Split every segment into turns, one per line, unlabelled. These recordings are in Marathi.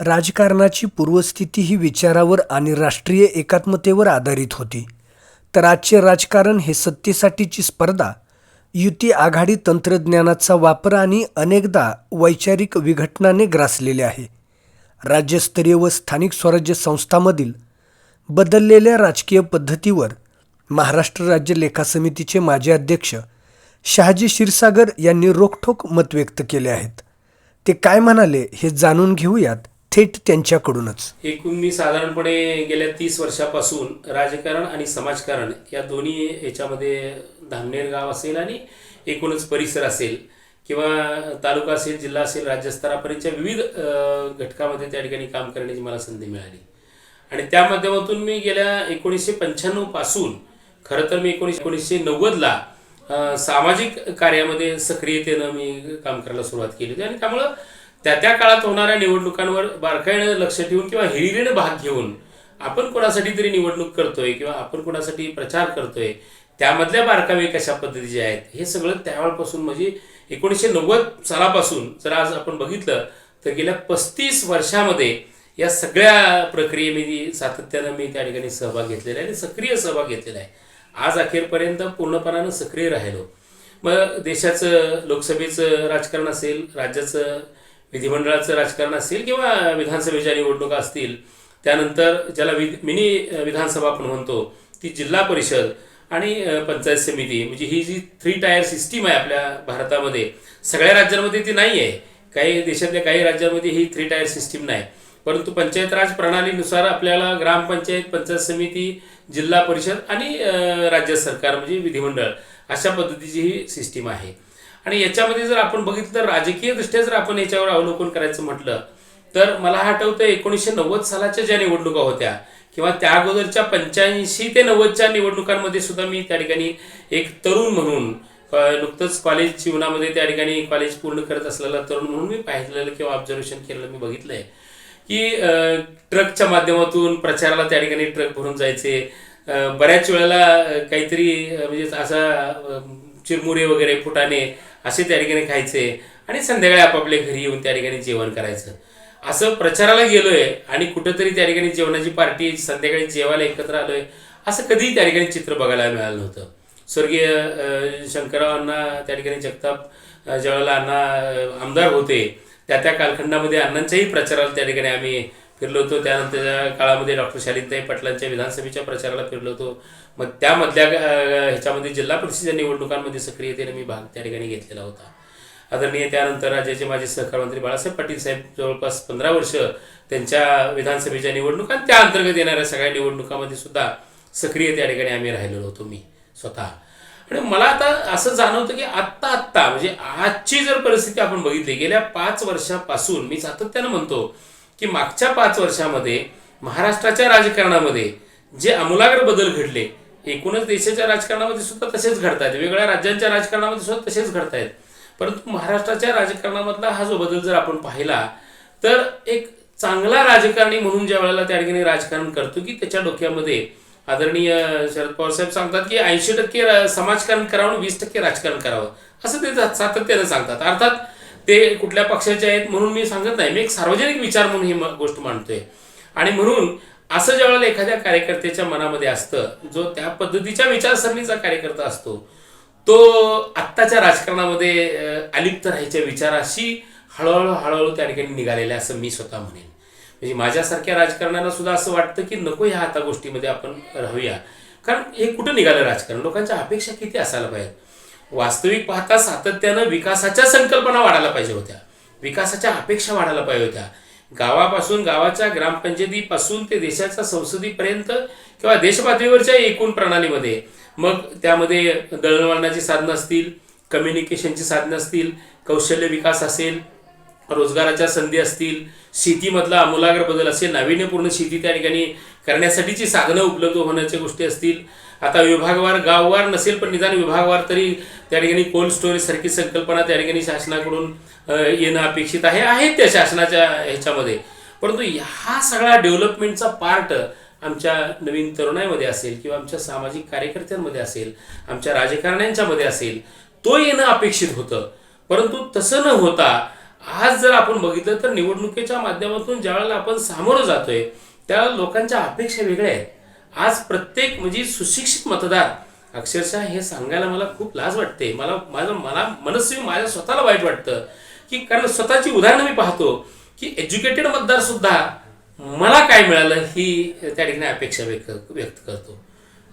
राजकारणाची पूर्वस्थिती ही विचारावर आणि राष्ट्रीय एकात्मतेवर आधारित होती. तर आजचे राजकारण हे सत्तेसाठीची स्पर्धा युती आघाडी तंत्रज्ञानाचा वापर आणि अनेकदा वैचारिक विघटनाने ग्रासलेले आहे. राज्यस्तरीय व स्थानिक स्वराज्य संस्थांमधील बदललेल्या राजकीय पद्धतीवर महाराष्ट्र राज्य लेखा समितीचे माजी अध्यक्ष शहाजी क्षीरसागर यांनी रोखठोक मत व्यक्त केले आहेत. ते काय म्हणाले हे जाणून घेऊयात. थेट त्यांच्याकडूनच.
एकूण मी साधारणपणे गेल्या तीस वर्षापासून राजकारण आणि समाजकारण या दोन्ही याच्यामध्ये धामनेर गाव असेल आणि एकूणच परिसर असेल किंवा तालुका असेल जिल्हा असेल राज्यस्तरापर्यंतच्या विविध घटकामध्ये त्या ठिकाणी काम करण्याची मला संधी मिळाली. आणि त्या माध्यमातून मी गेल्या एकोणीसशे पंच्याण्णवपासून खरं तर मी एकोणीसशे एकोणीसशे नव्वदला सामाजिक कार्यामध्ये सक्रियतेनं मी काम करायला सुरुवात केली होती. आणि त्यामुळं त्या त्या काळात होणाऱ्या निवडणुकांवर बारकाईनं लक्ष ठेवून किंवा हिरिरीनं भाग घेऊन आपण कोणासाठी तरी निवडणूक करतोय किंवा आपण कोणासाठी प्रचार करतोय त्यामधल्या बारकावे कशा पद्धतीचे आहेत हे सगळं त्यावेळपासून म्हणजे एकोणीसशे नव्वद सालापासून जर आज आपण बघितलं तर गेल्या पस्तीस वर्षामध्ये या सगळ्या प्रक्रियेमध्ये सातत्यानं मी त्या ठिकाणी सहभाग घेतलेला आहे आणि सक्रिय सहभाग घेतलेला आहे. आज अखेरपर्यंत पूर्णपणानं सक्रिय राहिलो. मग देशाचं लोकसभेचं राजकारण असेल राज्याचं विधिमंडळाचं राजकारण असेल किंवा विधानसभेच्या निवडणुका असतील त्यानंतर ज्याला वि मिनी विधानसभा आपण म्हणतो ती जिल्हा परिषद आणि पंचायत समिती म्हणजे ही जी थ्री टायर सिस्टीम आहे आपल्या भारतामध्ये सगळ्या राज्यांमध्ये ती नाही आहे काही देशातल्या काही राज्यांमध्ये ही थ्री टायर सिस्टीम नाही. परंतु पंचायत राज प्रणालीनुसार आपल्याला ग्रामपंचायत पंचायत समिती जिल्हा परिषद आणि राज्य सरकार म्हणजे विधिमंडळ अशा पद्धतीची ही सिस्टीम आहे. आणि याच्यामध्ये जर आपण बघितलं तर राजकीय दृष्ट्या जर आपण याच्यावर अवलोकन करायचं म्हटलं तर मला हा आठवतं एकोणीसशे नव्वद सालाच्या ज्या निवडणुका होत्या किंवा त्या अगोदरच्या पंच्याऐंशी ते नव्वदच्या निवडणुकांमध्ये सुद्धा मी त्या ठिकाणी एक तरुण म्हणून नुकतंच कॉलेज जीवनामध्ये त्या ठिकाणी कॉलेज पूर्ण करत असलेला तरुण म्हणून मी पाहिलेलं किंवा ऑब्झर्वेशन केलेलं मी बघितलंय. की ट्रकच्या माध्यमातून प्रचाराला त्या ठिकाणी ट्रक भरून जायचे. बऱ्याच वेळेला काहीतरी म्हणजे असा चिरमुरे वगैरे फुटाणे असे त्या ठिकाणी खायचे आणि संध्याकाळी आपापल्या घरी येऊन त्या ठिकाणी जेवण करायचं. असं प्रचाराला गेलोय आणि कुठंतरी त्या ठिकाणी जेवणाची पार्टी संध्याकाळी जेवायला एकत्र आलोय असं कधीही त्या ठिकाणी चित्र बघायला मिळालं नव्हतं. स्वर्गीय शंकररावांना त्या ठिकाणी जगताप ज्यावेळेला अण्णा आमदार होते. त्या त्या कालखंडामध्ये अण्णांच्याही प्रचाराला त्या ठिकाणी आम्ही फिरलो होतो. त्यानंतरच्या काळामध्ये डॉक्टर शालिनताई पाटलांच्या विधानसभेच्या प्रचाराला फिरलो होतो. मग त्यामधल्या ह्याच्यामध्ये जिल्हा परिषदेच्या निवडणुकांमध्ये सक्रियतेने मी भाग त्या ठिकाणी घेतलेला होता. आदरणीय त्यानंतर राज्याचे माजी सहकार मंत्री बाळासाहेब पाटील साहेब जवळपास पंधरा वर्ष त्यांच्या विधानसभेच्या निवडणुका आणि त्या अंतर्गत येणाऱ्या सगळ्या निवडणुकामध्ये सुद्धा सक्रिय त्या ठिकाणी आम्ही राहिलेलो होतो मी स्वतः. आणि मला आता असं जाणवतं की आत्ता आत्ता म्हणजे आजची जर परिस्थिती आपण बघितली गेल्या पाच वर्षापासून मी सातत्यानं म्हणतो की मागच्या पाच वर्षामध्ये महाराष्ट्राच्या राजकारणामध्ये जे आमूलाग्र बदल घडले एकूणच देशाच्या राजकारणामध्ये सुद्धा तसेच घडत आहेत वेगवेगळ्या राज्यांच्या राजकारणामध्ये सुद्धा तसेच घडत आहेत परंतु महाराष्ट्राच्या राजकारणामधला हा जो बदल जर आपण पाहिला तर एक चांगला राजकारणी म्हणून ज्या वेळेला त्या ठिकाणी राजकारण करतो की त्याच्या डोक्यामध्ये आदरणीय शरद पवार साहेब सांगतात की ऐंशी टक्के समाजकारण करावं आणि वीस टक्के राजकारण करावं. असं ते जा- सातत्यानं सांगतात. अर्थात ते कुठल्या पक्षाचे आहेत म्हणून मी सांगत नाही. मी एक सार्वजनिक विचार म्हणून ही गोष्ट मांडतोय. आणि म्हणून असं ज्यावेळेला एखाद्या कार्यकर्त्याच्या मनामध्ये असतं जो त्या पद्धतीच्या विचारसरणीचा कार्यकर्ता असतो तो आत्ताच्या राजकारणामध्ये अलिप्त राहायच्या विचाराशी हळूहळू हळूहळू त्या ठिकाणी निघालेले असं मी स्वतः म्हणेन. म्हणजे माझ्यासारख्या राजकारणाला सुद्धा असं वाटतं की नको ह्या आता गोष्टीमध्ये आपण राहूया. कारण हे कुठं निघालं राजकारण? लोकांच्या अपेक्षा किती असायला पाहिजे वास्तविक पाहता सातत्यानं विकासाच्या संकल्पना वाढायला पाहिजे होत्या. विकासाच्या अपेक्षा वाढायला पाहिजे होत्या. गावापासून गावाच्या ग्रामपंचायतीपासून ते देशाच्या संसदीपर्यंत किंवा देशपातळीवरच्या एकूण प्रणालीमध्ये. मग त्यामध्ये दळणवळणाची साधनं असतील कम्युनिकेशनची साधनं असतील कौशल्य विकास असेल रोजगाराच्या संधी असतील शेतीमधला आमूलाग्र बदल असेल नाविन्यपूर्ण शेती त्या ठिकाणी करण्यासाठीची साधनं उपलब्ध होण्याच्या गोष्टी असतील. आता विभागवार गाववार नसेल पण निदान विभागवार तरी त्या ठिकाणी कोल्ड स्टोरेज सारखी संकल्पना त्या ठिकाणी शासनाकडून येणं अपेक्षित आहे आहेत त्या शासनाच्या ह्याच्यामध्ये. परंतु हा सगळा डेव्हलपमेंटचा पार्ट आमच्या नवीन तरुणाईमध्ये असेल किंवा आमच्या सामाजिक कार्यकर्त्यांमध्ये असेल आमच्या राजकारण्यांच्यामध्ये असेल तो येणं अपेक्षित होतं. परंतु तसं न होता आज जर आपण बघितलं तर निवडणुकीच्या माध्यमातून ज्यावेळेला आपण सामोरं जातोय त्या लोकांच्या अपेक्षा वेगळ्या आहेत. आज प्रत्येक म्हणजे सुशिक्षित मतदार अक्षरशः हे सांगायला मला खूप लाज वाटते. मला माझं मला मनस्वी माझ्या स्वतःला वाईट वाटतं की कारण स्वतःची उदाहरणं मी पाहतो की एज्युकेटेड मतदार सुद्धा मला काय मिळालं ही त्या ठिकाणी अपेक्षा व्यक्त व्यक्त करतो.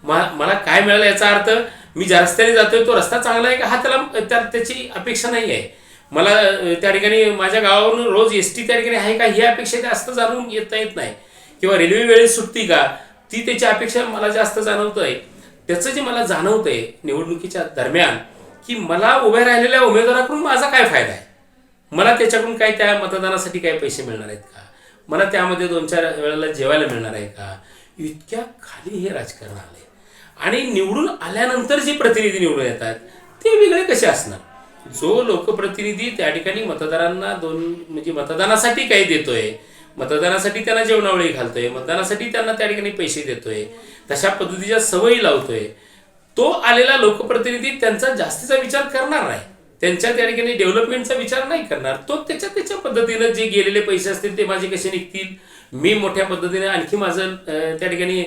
मला काय मिळालं याचा अर्थ मी ज्या रस्त्याने जातोय तो रस्ता चांगला आहे का? हा त्याला त्या त्याची अपेक्षा नाही आहे. मला त्या ठिकाणी माझ्या गावावरून रोज एस टी त्या ठिकाणी आहे का ही अपेक्षा जास्त जाणून येता येत नाही. किंवा रेल्वे वेळेत सुटती का ती त्याची अपेक्षा मला जास्त जाणवत आहे त्याचं जे मला जाणवत आहे निवडणुकीच्या दरम्यान की मला उभ्या राहिलेल्या उमेदवाराकडून माझा काय फायदा आहे? मला त्याच्याकडून काय त्या मतदानासाठी काय पैसे मिळणार आहेत का? मला त्यामध्ये दोन चार वेळेला जेवायला मिळणार आहे का? इतक्या खाली हे राजकारण आले आणि निवडून आल्यानंतर जे प्रतिनिधी निवडून येतात ते वेगळे कसे असणार? जो लोकप्रतिनिधी त्या ठिकाणी मतदारांना दोन म्हणजे मतदानासाठी काही देतोय मतदानासाठी त्यांना जेवणावळी घालतोय मतदानासाठी त्यांना त्या ठिकाणी पैसे देतोय तशा पद्धतीच्या सवयी लावतोय तो आलेला लोकप्रतिनिधी त्यांचा जास्तीचा विचार करणार नाही. त्यांच्या त्या ठिकाणी डेव्हलपमेंटचा विचार नाही करणार. तो त्याच्या त्याच्या पद्धतीनं जे गेलेले पैसे असतील ते माझे कसे निघतील? मी मोठ्या पद्धतीने आणखी माझं त्या ठिकाणी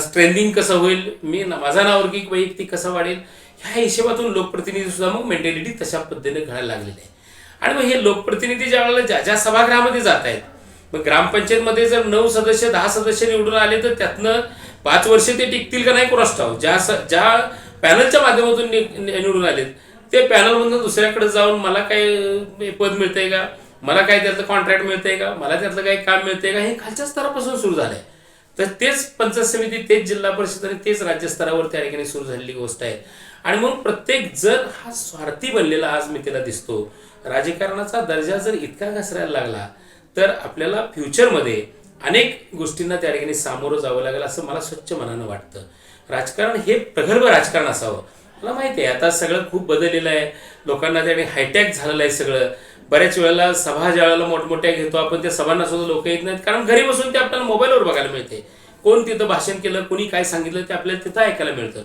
स्ट्रेंदिंग कसं होईल? मी माझा नावर्गिक वैयक्तिक कसा वाढेल? ह्या हिशोबातून लोकप्रतिनिधी सुद्धा मग मेंटॅलिटी तशा पद्धतीने घडायला लागलेली आहे आणि मग हे लोकप्रतिनिधी ज्या वेळेला ज्या ज्या सभागृहामध्ये जात आहेत मग ग्रामपंचायतमध्ये जर नऊ सदस्य दहा सदस्य निवडून आले तर त्यातनं पाच वर्ष ते टिकतील का नाही कोणास ठाव ज्या स- ज्या पॅनलच्या माध्यमातून निवडून आलेत ते पॅनलमधून दुसऱ्याकडे जाऊन मला काय पद मिळतंय का? मला काय त्यातलं कॉन्ट्रॅक्ट मिळतंय का? मला त्यातलं काही काम मिळतंय का? हे खालच्या स्तरापासून सुरू झालंय. तर तेच पंचायत समिती तेच जिल्हा परिषद आणि तेच राज्यस्तरावर त्या ठिकाणी सुरू झालेली गोष्ट आहे. आणि मग प्रत्येक जर हा स्वार्थी बनलेला आज मी त्याला दिसतो राजकारणाचा दर्जा जर इतका घसरायला लागला तर आपल्याला फ्युचरमध्ये अनेक गोष्टींना त्या ठिकाणी सामोरं जावं लागेल असं मला स्वच्छ मनानं वाटतं. राजकारण हे प्रगल्भ राजकारण असावं. मला माहिती आहे आता सगळं खूप बदललेलं आहे. लोकांना त्या ठिकाणी हायटॅक झालेलं आहे सगळं. बऱ्याच वेळेला सभा ज्या वेळेला मोठमोठ्या घेतो आपण त्या सभांना सुद्धा लोक येत नाहीत. कारण घरी बसून ते आपल्याला मोबाईलवर बघायला मिळते. कोण तिथं भाषण केलं कोणी काय सांगितलं ते आपल्याला तिथं ऐकायला मिळतं.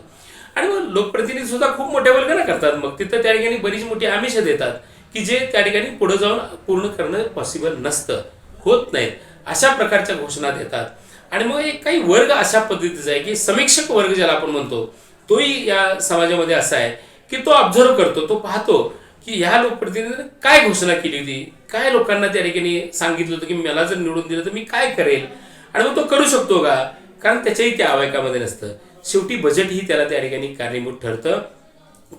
आणि मग लोकप्रतिनिधी सुद्धा खूप मोठ्या वर्गाने करतात. मग तिथं त्या ठिकाणी बरीच मोठी आमिष देतात की जे त्या ठिकाणी पुढे जाऊन पूर्ण करणं पॉसिबल नसतं. होत नाहीत अशा प्रकारच्या घोषणा देतात. आणि मग एक काही वर्ग अशा पद्धतीचा आहे की समीक्षक वर्ग ज्याला आपण म्हणतो तोही या समाजामध्ये असा आहे की तो ऑब्झर्व करतो तो पाहतो की ह्या लोकप्रतिनिधीने काय घोषणा केली होती? काय लोकांना त्या ठिकाणी सांगितलं होतं की मला जर निवडून दिलं तर मी काय करेल? आणि मग तो करू शकतो का? कारण त्याच्याही त्या आवायकामध्ये नसतं. शेवटी बजेटही त्याला त्या ठिकाणी कारणीभूत ठरतं.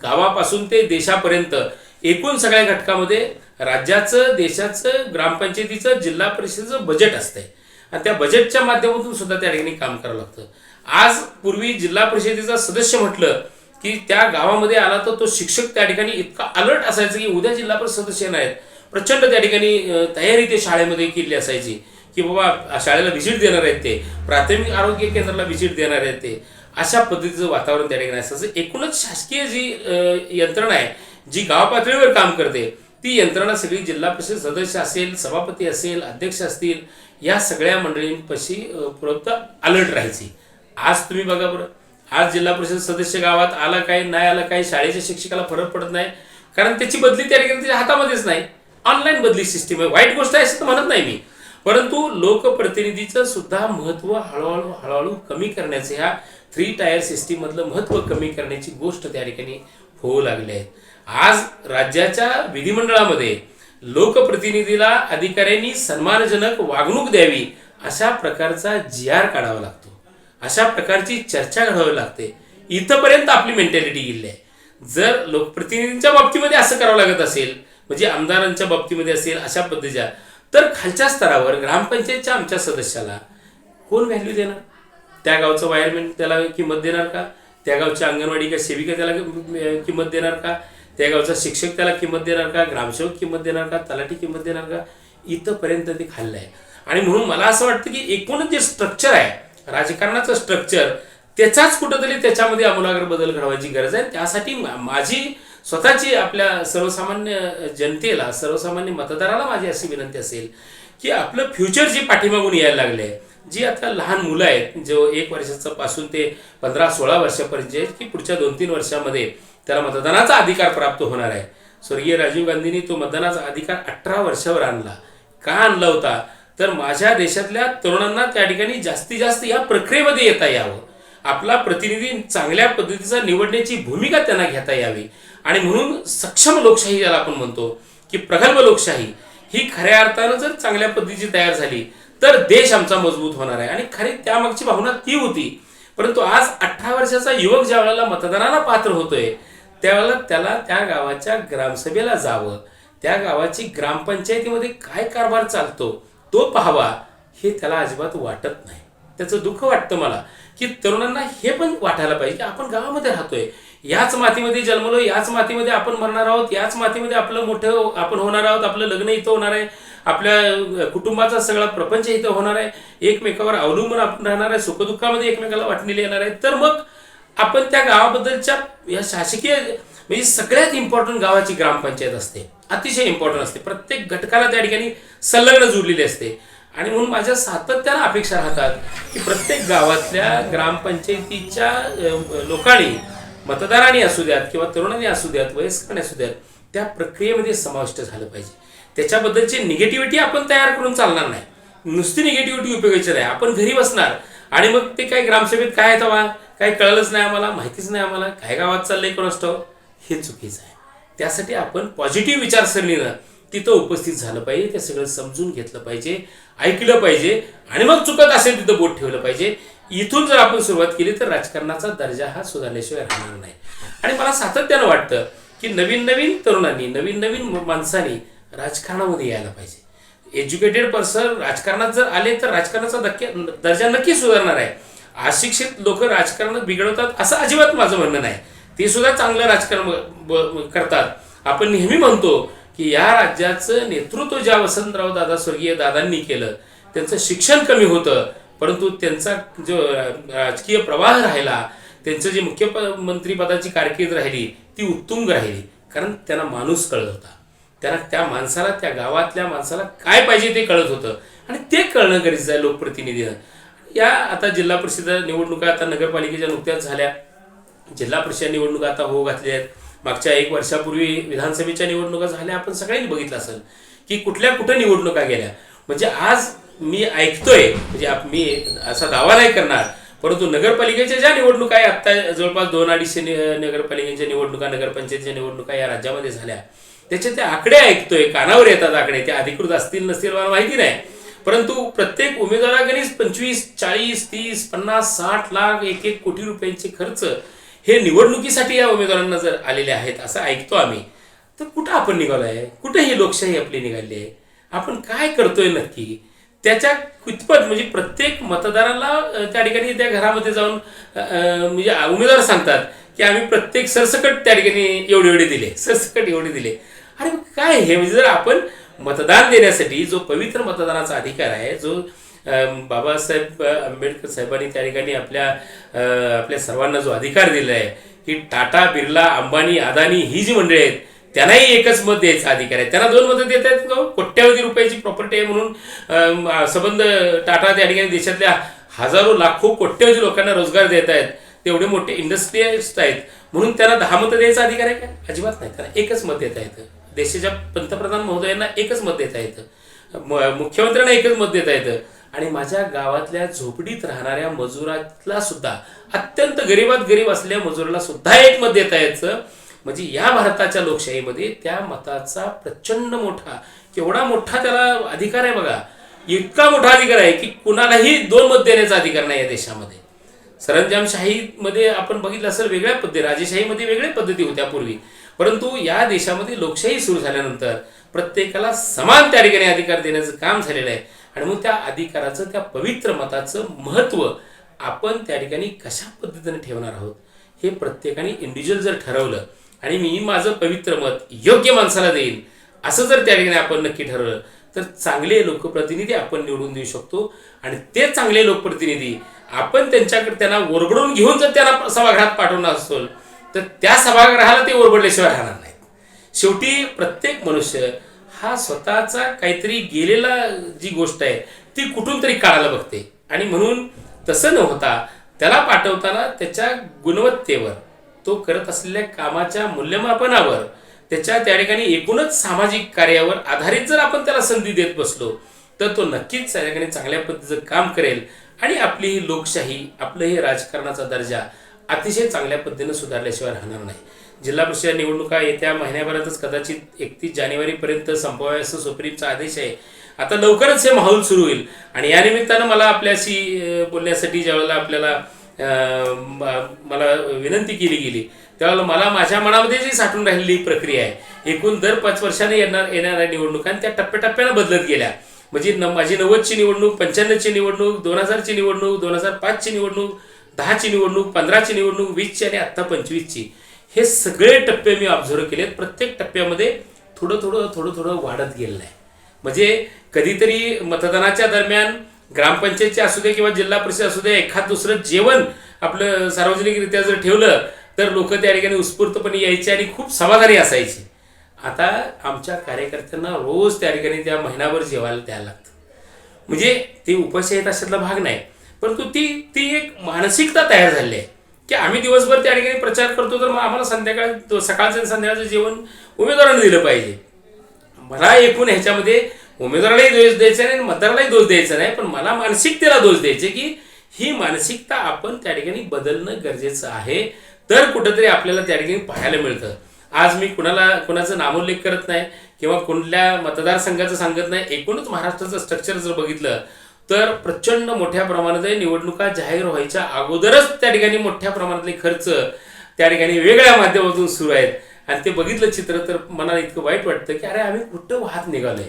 गावापासून ते देशापर्यंत एकूण सगळ्या घटकामध्ये राज्याचं देशाचं ग्रामपंचायतीचं जिल्हा परिषदेचं बजेट असतंय. आणि त्या बजेटच्या माध्यमातून सुद्धा त्या ठिकाणी काम करावं लागतं. आज पूर्वी जिल्हा परिषदेचा सदस्य म्हटलं की त्या गावामध्ये आला तर तो शिक्षक त्या ठिकाणी इतका अलर्ट असायचा की उद्या जिल्हा परिषद सदस्य नाहीत. प्रचंड त्या ठिकाणी तयारी ते शाळेमध्ये केली असायची. की बाबा शाळेला व्हिजिट देणार आहेत ते. प्राथमिक आरोग्य केंद्राला व्हिजिट देणार आहेत ते. अशा पद्धतीचं वातावरण त्या ठिकाणी असायचं एकूणच शासकीय जी यंत्रणा आहे जी गाव पातळीवर काम करते ती यंत्रणा सगळी जिल्हा परिषद सदस्य असेल सभापती असेल अध्यक्ष असतील या सगळ्या मंडळींपाशी उपलब्ध अलर्ट राहायची. आज तुम्ही बघा बरं. आज जिल्हा परिषद सदस्य गावात आला काय नाही आला काय शाळेच्या शिक्षकाला फरक पडत नाही. कारण त्याची बदली त्या ठिकाणी त्याच्या हातामध्येच नाही. ऑनलाईन बदली सिस्टीम आहे. वाईट गोष्ट आहे असं तर म्हणत नाही मी. परंतु लोकप्रतिनिधीचं सुद्धा महत्त्व हळूहळू हळूहळू कमी करण्याचं ह्या थ्री टायर सिस्टीम मधलं महत्त्व कमी करण्याची गोष्ट त्या ठिकाणी होऊ लागली आहे. आज राज्याच्या विधिमंडळामध्ये लोकप्रतिनिधीला अधिकाऱ्यांनी सन्मानजनक वागणूक द्यावी अशा प्रकारचा जी आर काढावा लागतो. अशा प्रकारची चर्चा घडावी लागते. इथंपर्यंत आपली मेंटॅलिटी गेली आहे. जर लोकप्रतिनिधींच्या बाबतीमध्ये असं करावं लागत असेल म्हणजे आमदारांच्या बाबतीमध्ये असेल अशा पद्धतीच्या तर खालच्या स्तरावर ग्रामपंचायतच्या आमच्या सदस्याला कोण व्हॅल्यू देणार? त्या गावचं वायरमॅन त्याला किंमत देणार का? त्या गावच्या अंगणवाडी का सेविका त्याला किंमत देणार का? त्या गावचा शिक्षक त्याला किंमत देणार का? ग्रामसेवक किंमत देणार का? तलाठी किंमत देणार का? इथंपर्यंत ते खाल्लं आहे. आणि म्हणून मला असं वाटतं की एकूणच जे स्ट्रक्चर आहे राजकारणाचं स्ट्रक्चर त्याचाच कुठंतरी त्याच्यामध्ये आमूलाग्र बदल घडवायची गरज आहे. त्यासाठी मा- माझी स्वतःची आपल्या सर्वसामान्य जनतेला सर्वसामान्य मतदाराला माझी अशी विनंती असेल की आपलं फ्युचर जे पाठीमागून यायला लागले आहे जी आता लहान मुलं आहेत जो एक वर्षाचं पासून ते पंधरा सोळा वर्षापर्यंत आहेत की पुढच्या दोन तीन वर्षामध्ये त्याला मतदानाचा अधिकार प्राप्त होणार आहे. स्वर्गीय राजीव गांधींनी तो मतदानाचा अधिकार अठरा वर्षावर आणला. का आणला होता? तर माझ्या देशातल्या तरुणांना त्या ठिकाणी जास्तीत जास्त या प्रक्रियेमध्ये येता यावं. आपला प्रतिनिधी चांगल्या पद्धतीचा निवडण्याची भूमिका त्यांना घेता यावी. आणि म्हणून सक्षम लोकशाही ज्याला आपण म्हणतो की प्रगल्भ लोकशाही ही खऱ्या अर्थानं जर चांगल्या पद्धतीची तयार झाली तर देश आमचा मजबूत होणार आहे. आणि खरी त्यामागची भावना ती होती. परंतु आज अठरा वर्षाचा युवक ज्या वेळेला मतदानाला पात्र होतोय त्यावेळेला त्याला त्या गावाच्या ग्रामसभेला जावं त्या गावाची ग्रामपंचायतीमध्ये काय कारभार चालतो तो पाहावा हे त्याला अजिबात वाटत नाही. त्याचं दुःख वाटतं मला की तरुणांना हे पण वाटायला पाहिजे की आपण गावामध्ये राहतोय. याच मातीमध्ये जन्मलो याच मातीमध्ये आपण मरणार आहोत याच मातीमध्ये आपलं मोठं आपण होणार आहोत आपलं लग्न इथं होणार आहे आपल्या कुटुंबाचा सगळा प्रपंच इथं होणार आहे एकमेकावर अवलंबून आपण राहणार आहे सुखदुःखामध्ये एकमेकाला वाटणीला येणार आहे. तर मग आपण त्या गावाबद्दलच्या या शासकीय म्हणजे सगळ्यात इम्पॉर्टंट गावाची ग्रामपंचायत असते. अतिशय इम्पॉर्टंट असते. प्रत्येक घटकाला त्या ठिकाणी संलग्न जुळलेली असते. आणि म्हणून माझ्या सातत्यानं अपेक्षा राहतात की प्रत्येक गावातल्या ग्रामपंचायतीच्या लोकांनी मतदारांनी असू द्यात किंवा तरुणांनी असू द्यात वयस्करांनी असू द्यात त्या प्रक्रियेमध्ये समाविष्ट झालं पाहिजे. त्याच्याबद्दलची निगेटिव्हिटी आपण तयार करून चालणार नाही. नुसती निगेटिव्हिटी उपयोगायची नाही. आपण घरी बसणार आणि मग ते काय ग्रामसभेत काय येतं तेव्हा? काय कळलंच नाही आम्हाला माहितीच नाही आम्हाला काय गावात चाललंय कोण ठाऊक हे चुकीचं आहे. त्यासाठी आपण पॉझिटिव्ह विचारसरणीनं तिथं उपस्थित झालं पाहिजे ते सगळं समजून घेतलं पाहिजे ऐकलं पाहिजे आणि मग चुकत असेल तिथं बोट ठेवलं पाहिजे. इथून जर आपण सुरुवात केली तर राजकारणाचा दर्जा हा सुधारल्याशिवाय राहणार नाही. आणि मला सातत्यानं वाटतं की नवीन नवीन तरुणांनी नवीन नवीन माणसांनी राजकारणामध्ये यायला पाहिजे. एज्युकेटेड पर्सन राजकारणात जर आले तर राजकारणाचा धक्क्या दर्जा नक्की सुधारणार आहे. अशिक्षित लोक राजकारणात बिघडवतात असं अजिबात माझं म्हणणं नाही. ते सुद्धा चांगलं राजकारण करतात. आपण नेहमी म्हणतो की या राज्याचं नेतृत्व ज्या वसंतराव दादा स्वर्गीय दादांनी केलं त्यांचं शिक्षण कमी होतं परंतु त्यांचा जो राजकीय प्रवाह राहिला त्यांचं जे मुख्यमंत्रीपदाची कारकीर्द राहिली ती उत्तुंग राहिली. कारण त्यांना माणूस कळत होता. त्यांना त्या माणसाला त्या गावातल्या माणसाला काय पाहिजे ते कळत होतं. आणि ते कळणं गरजेचं आहे लोकप्रतिनिधीनं. या आता जिल्हा परिषद निवडणुका आता नगरपालिकेच्या नुकत्याच झाल्या. जिल्हा परिषद निवडणुका आता हो घातल्या आहेत. मागच्या एक वर्षापूर्वी विधानसभेच्या निवडणुका झाल्या. आपण सगळ्यांनी बघितलं असेल की कुठल्या कुठं निवडणुका गेल्या. म्हणजे आज मी ऐकतोय म्हणजे मी असा दावा नाही करणार परंतु नगरपालिकेच्या ज्या निवडणुका आहे आत्ता जवळपास दोन अडीचशे नगरपालिकेच्या निवडणुका नगरपंचायतीच्या निवडणुका या राज्यामध्ये झाल्या. त्याचे ते आकडे ऐकतोय कानावर येतात आकडे ते अधिकृत असतील नसतील मला माहिती नाही. परंतु प्रत्येक उमेदवाराकडेच पंचवीस चाळीस तीस पन्नास साठ लाख एक एक कोटी रुपयांचे खर्च हे निवडणुकीसाठी या उमेदवारांना जर आलेले आहेत असं ऐकतो आम्ही तर कुठं आपण निघालो आहे कुठं ही लोकशाही आपली निघाली आहे? आपण काय करतोय नक्की? त्याच्या कितपत म्हणजे प्रत्येक मतदाराला त्या ठिकाणी त्या घरामध्ये जाऊन म्हणजे उमेदवार सांगतात की आम्ही प्रत्येक सरसकट त्या ठिकाणी एवढे एवढे दिले सरसकट एवढे दिले. अरे काय हे? म्हणजे जर आपण मतदान देण्यासाठी जो पवित्र मतदानाचा अधिकार आहे जो बाबासाहेब आंबेडकर साहेबांनी त्या ठिकाणी आपल्या आपल्या सर्वांना जो अधिकार दिला आहे की टाटा बिर्ला अंबानी अदानी ही जी मंडळी आहेत त्यांनाही एकच मत द्यायचा अधिकार आहे. त्यांना दोन मतं देत आहेत का कोट्यावधी रुपयाची प्रॉपर्टी आहे म्हणून संबंध टाटा त्या ठिकाणी देशातल्या हजारो लाखो कोट्यावधी लोकांना रोजगार देत आहेत. तेवढे मोठे इंडस्ट्रियलिस्ट आहेत. म्हणून त्यांना दहा मतं द्यायचा अधिकार आहे का? अजिबात नाही. त्यांना एकच मत देता येतं. देशाच्या पंतप्रधान महोदयांना एकच मत देता येतं. मुख्यमंत्र्यांना एकच मत देता येतं. आणि माझ्या गावातल्या झोपडीत राहणाऱ्या मजुरातला सुद्धा अत्यंत गरीबात गरीब असलेल्या मजुराला सुद्धा एक मत देता यायचं. म्हणजे या भारताच्या लोकशाहीमध्ये त्या मताचा प्रचंड मोठा केवढा मोठा त्याला अधिकार आहे बघा. इतका मोठा अधिकार आहे की कुणालाही दोन मत देण्याचा अधिकार नाही या देशामध्ये. सरंजामशाहीमध्ये आपण बघितलं असेल वेगळ्या पद्धती राजेशाहीमध्ये वेगळ्या पद्धती होत्या पूर्वी. परंतु या देशामध्ये लोकशाही सुरू झाल्यानंतर प्रत्येकाला समान त्या ठिकाणी अधिकार देण्याचं काम झालेलं आहे. आणि मग त्या अधिकाराचं त्या पवित्र मताचं महत्त्व आपण त्या ठिकाणी कशा पद्धतीने ठेवणार आहोत हे प्रत्येकाने इंडिव्हिज्युअल जर ठरवलं आणि मी माझं पवित्र मत योग्य माणसाला देईन. असं जर त्या ठिकाणी आपण नक्की ठरवलं तर चांगले लोकप्रतिनिधी आपण निवडून देऊ शकतो. आणि ते चांगले लोकप्रतिनिधी आपण त्यांच्याकडे त्यांना ओरबडून घेऊन जर त्यांना सभागृहात पाठवणार असेल तर त्या सभागृहाला ते ओरबडल्याशिवाय राहणार नाहीत. शेवटी प्रत्येक मनुष्य हा स्वतःचा काहीतरी गेलेला जी गोष्ट आहे ती कुठून तरी काढायला बघते. आणि म्हणून तसं न होता त्याला पाठवताना त्याच्या गुणवत्तेवर तो करत असलेल्या कामाच्या मूल्यमापनावर त्याच्या त्या ठिकाणी एकूणच सामाजिक कार्यावर आधारित जर आपण त्याला संधी देत बसलो तर तो नक्कीच त्या ठिकाणी चांगल्या पद्धतीचं काम करेल आणि आपली ही लोकशाही आपलं हे राजकारणाचा दर्जा अतिशय चांगल्या पद्धतीनं सुधारल्याशिवाय राहणार नाही. जिल्हा परिषद निवडणुका येत्या महिन्याभरातच कदाचित एकतीस जानेवारीपर्यंत संपवाव्या असं सुप्रीमचा आदेश आहे. आता लवकरच हे माहोल सुरू होईल आणि या निमित्तानं मला आपल्याशी बोलण्यासाठी ज्यावेळेला आपल्याला मला विनंती केली गेली. त्यावेळेला मला माझ्या मनामध्ये जी साठून राहिलेली प्रक्रिया आहे एकूण दर पाच वर्षाने येणार येणाऱ्या निवडणुका आणि त्या टप्प्याटप्प्यानं बदलत गेल्या. म्हणजे न माझी नव्वदची निवडणूक पंच्याण्णवची निवडणूक दोन हजारची निवडणूक दोन हजार पाचची निवडणूक दहाची निवडणूक पंधराची निवडणूक वीसची आणि आत्ता पंचवीसची. हे सगळे टप्पे मी ऑब्झर्व केलेत. प्रत्येक टप्प्यामध्ये थोडं थोडं थोडं थोडं वाढत गेलेलं आहे म्हणजे कधीतरी मतदानाच्या दरम्यान ग्रामपंचायतचे असू दे किंवा जिल्हा परिषद असू दे एखाद दुसरं जेवण आपलं सार्वजनिकरित्या जर ठेवलं तर लोक त्या ठिकाणी उत्स्फूर्तपणे यायचे आणि खूप समाधानी असायचे. आता आमच्या कार्यकर्त्यांना रोज त्या ठिकाणी त्या महिनाभर जेवायला द्यायला लागतं. म्हणजे ते उपाशी आहेत अशातला भाग नाही. परंतु ती ती एक मानसिकता तयार झाली आहे की आम्ही दिवसभर त्या ठिकाणी प्रचार करतो तर मग आम्हाला संध्याकाळ सकाळचं आणि संध्याकाळचं जेवण उमेदवारांना दिलं पाहिजे. मला एकूण ह्याच्यामध्ये उमेदवारालाही दोष द्यायचा नाही आणि मतदारालाही दोष द्यायचा नाही पण मला मानसिकतेला दोष द्यायचे की ही मानसिकता आपण त्या ठिकाणी बदलणं गरजेचं आहे. तर कुठंतरी आपल्याला त्या ठिकाणी पाहायला मिळतं. आज मी कुणाला कुणाचं नामोल्लेख करत नाही किंवा कुठल्या मतदारसंघाचं सांगत नाही एकूणच महाराष्ट्राचं स्ट्रक्चर जर बघितलं तर प्रचंड मोठ्या प्रमाणात निवडणुका जाहीर व्हायच्या अगोदरच त्या ठिकाणी मोठ्या प्रमाणातले खर्च त्या ठिकाणी वेगळ्या माध्यमातून सुरू आहेत. आणि ते बघितलं चित्र तर मनाला इतकं वाईट वाटतं की अरे आम्ही कुठं वाहत निघालोय?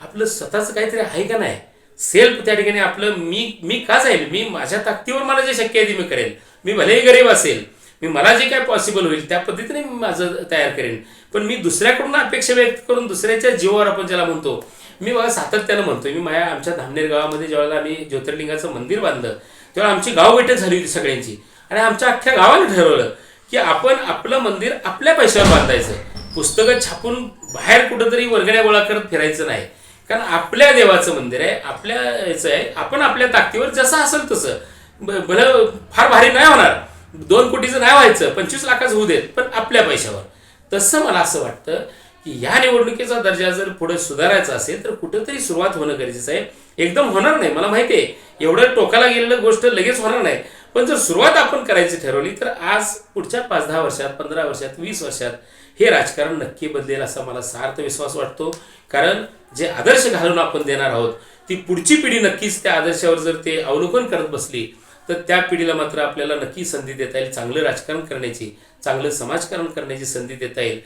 आपलं स्वतःचं काहीतरी आहे का नाही? सेल्फ त्या ठिकाणी आपलं मी मी का जाईल? मी माझ्या ताकदीवर मला जे शक्य आहे ते मी करेन. मी भलेही गरीब असेल मी मला जे काय पॉसिबल होईल त्या पद्धतीने मी माझं तयार करेन. पण मी दुसऱ्याकडून अपेक्षा व्यक्त करून दुसऱ्याच्या जीवावर आपण ज्याला म्हणतो मी बघा सातत्यानं म्हणतो मी माझ्या आमच्या धामनेर गावामध्ये ज्यावेळेला आम्ही ज्योतिर्लिंगाचं मंदिर बांधलं तेव्हा आमची गाव बैठक झाली होती सगळ्यांची. आणि आमच्या अख्ख्या गावाने ठरवलं की आपण आपलं मंदिर आपल्या पैशावर बांधायचं. पुस्तकं छापून बाहेर कुठंतरी वर्गण्या गोळा करत फिरायचं नाही. कारण आपल्या देवाचं मंदिर आहे आपल्या याचं आहे आपण आपल्या ताकदीवर जसं असेल तसं. भलं फार भारी नाही होणार. दोन कोटीचं नाही व्हायचं पंचवीस लाखाचं होऊ देत पण आपल्या पैशावर. तसं मला असं वाटतं की या निवडणुकीचा दर्जा जर पुढे सुधारायचा असेल तर कुठंतरी सुरुवात होणं गरजेचं आहे. एकदम होणार नाही मला माहिती आहे. एवढं टोकाला गेलेलं गोष्ट लगेच होणार नाही. पण जर सुरुवात आपण करायची ठरवली तर आज पुढच्या पाच दहा वर्षात पंधरा वर्षात वीस वर्षात हे राजकारण नक्की बदलेल असा मला सार्थ विश्वास वाटतो. कारण जे आदर्श घालून आपण देणार आहोत ती पुढची पिढी नक्कीच त्या आदर्शावर जर ते अवलोकन करत बसली तर त्या पिढीला मात्र आपल्याला नक्की संधी देता येईल. चांगलं राजकारण करण्याची चांगलं समाजकारण करण्याची संधी देता येईल.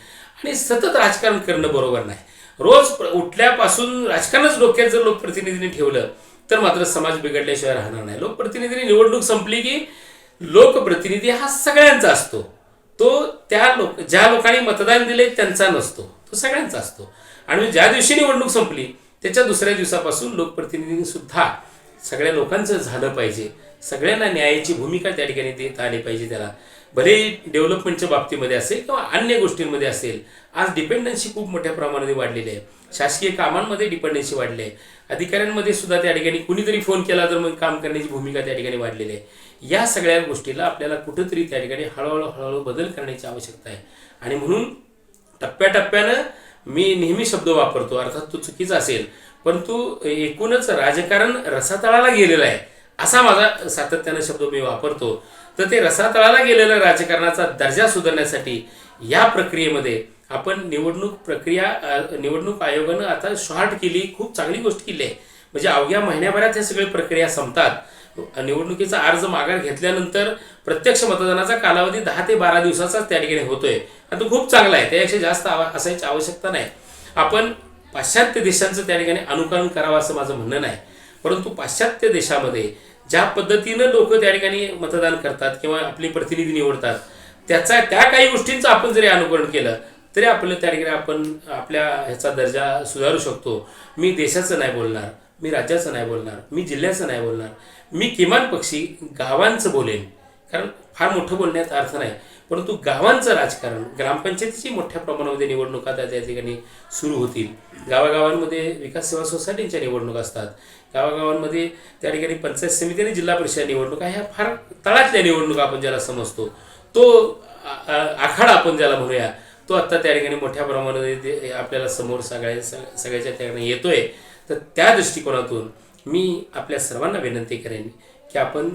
आणि सतत राजकारण करणं बरोबर नाही. रोज उठल्यापासून राजकारणच डोक्यात जर लोकप्रतिनिधींनी ठेवलं तर मात्र समाज बिघडल्याशिवाय राहणार नाही. लोकप्रतिनिधींनी निवडणूक संपली की लोकप्रतिनिधी हा सगळ्यांचा असतो. तो त्या लोक ज्या लोकांनी मतदान दिले त्यांचा नसतो. तो सगळ्यांचा असतो. आणि म्हणजे ज्या दिवशी निवडणूक संपली त्याच्या दुसऱ्या दिवसापासून लोकप्रतिनिधींनी सुद्धा सगळ्या लोकांचं झालं पाहिजे. सगळ्यांना न्यायाची भूमिका त्या ठिकाणी देता आली पाहिजे त्याला. भले डेव्हलपमेंटच्या बाबतीमध्ये असेल किंवा अन्य गोष्टींमध्ये असेल आज डिपेंडन्सी खूप मोठ्या प्रमाणामध्ये वाढलेली आहे. शासकीय कामांमध्ये डिपेंडन्सी वाढली आहे. अधिकाऱ्यांमध्ये सुद्धा त्या ठिकाणी कुणीतरी फोन केला तर मग काम करण्याची भूमिका त्या ठिकाणी वाढलेली आहे. या सगळ्या गोष्टीला आपल्याला कुठंतरी त्या ठिकाणी हळूहळू हळूहळू बदल करण्याची आवश्यकता आहे. आणि म्हणून टप्प्याटप्प्यानं मी नेहमी शब्द वापरतो अर्थात तो चुकीचा असेल. परंतु एकूणच राजकारण रसातळाला गेलेलं आहे असा माझा सातत्यानं शब्द मी वापरतो. तर ते रसातळाला गेलेलं राजकारणाचा दर्जा सुधारण्यासाठी या प्रक्रियेमध्ये आपण निवडणूक प्रक्रिया निवडणूक आयोगानं आता शॉर्ट केली खूप चांगली गोष्ट केली आहे. म्हणजे अवघ्या महिन्याभरात ह्या सगळ्या प्रक्रिया संपतात. निवडणुकीचा अर्ज माघार घेतल्यानंतर प्रत्यक्ष मतदानाचा कालावधी दहा ते बारा दिवसाचाच त्या ठिकाणी होतोय. आणि तो खूप चांगला आहे. त्यापेक्षा जास्त आवा असायची आवश्यकता नाही. आपण पाश्चात्य देशांचं त्या ठिकाणी अनुकरण करावं असं माझं म्हणणं नाही. परंतु पाश्चात्य देशामध्ये ज्या पद्धतीनं लोक त्या ठिकाणी मतदान करतात किंवा आपले प्रतिनिधी निवडतात त्याचा त्या काही गोष्टींचं आपण जरी अनुकरण केलं तरी आपलं त्या ठिकाणी आपण आपल्या ह्याचा दर्जा सुधारू शकतो. मी देशाचं नाही बोलणार. मी राज्याचं नाही बोलणार मी जिल्ह्याचं नाही बोलणार मी किमान पक्षी गावांचं बोलेन. कारण फार मोठं बोलण्यात अर्थ नाही. परंतु गावांचं राजकारण ग्रामपंचायतीची मोठ्या प्रमाणामध्ये निवडणुका त्या त्या ठिकाणी सुरू होतील. गावागावांमध्ये विकास सेवा सोसायटींच्या निवडणुका असतात. गावागावांमध्ये त्या ठिकाणी पंचायत समिती आणि जिल्हा परिषद निवडणुका ह्या फार तळातल्या निवडणुका आपण ज्याला समजतो. तो आखाडा आपण ज्याला म्हणूया तो आत्ता त्या ठिकाणी मोठ्या प्रमाणामध्ये ते आपल्याला समोर सगळ्या सगळ्याच्या ठिकाणी येतोय. तर त्या दृष्टिकोनातून मी आपल्या सर्वांना विनंती करेन की आपण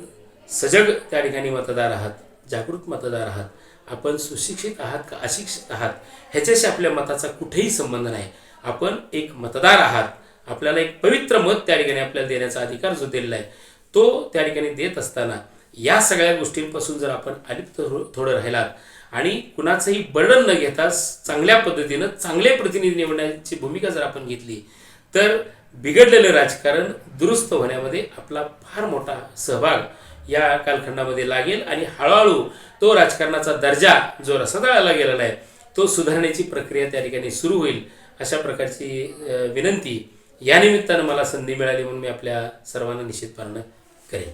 सजग त्या ठिकाणी मतदार आहात जागृत मतदार आहात आपण सुशिक्षित आहात का अशिक्षित आहात ह्याच्याशी आपल्या मताचा कुठेही संबंध नाही. आपण एक मतदार आहात आपल्याला एक पवित्र मत त्या ठिकाणी आपल्याला देण्याचा अधिकार जो दिलेला आहे तो त्या ठिकाणी देत असताना या सगळ्या गोष्टींपासून जर आपण अलिप्त थोडं राहिलात आणि कुणाचंही बर्डन न घेता चांगल्या पद्धतीनं चांगले प्रतिनिधी निवडण्याची भूमिका जर आपण घेतली तर बिघडलेलं राजकारण दुरुस्त होण्यामध्ये आपला फार मोठा सहभाग या कालखंडामध्ये लागेल आणि हळूहळू तो राजकारणाचा दर्जा जो रसातळाला गेलेला आहे तो सुधारण्याची प्रक्रिया त्या ठिकाणी सुरू होईल अशा प्रकारची विनंती या निमित्तानं मला संधी मिळाली म्हणून मी आपल्या सर्वांना निश्चितपणानं करेन.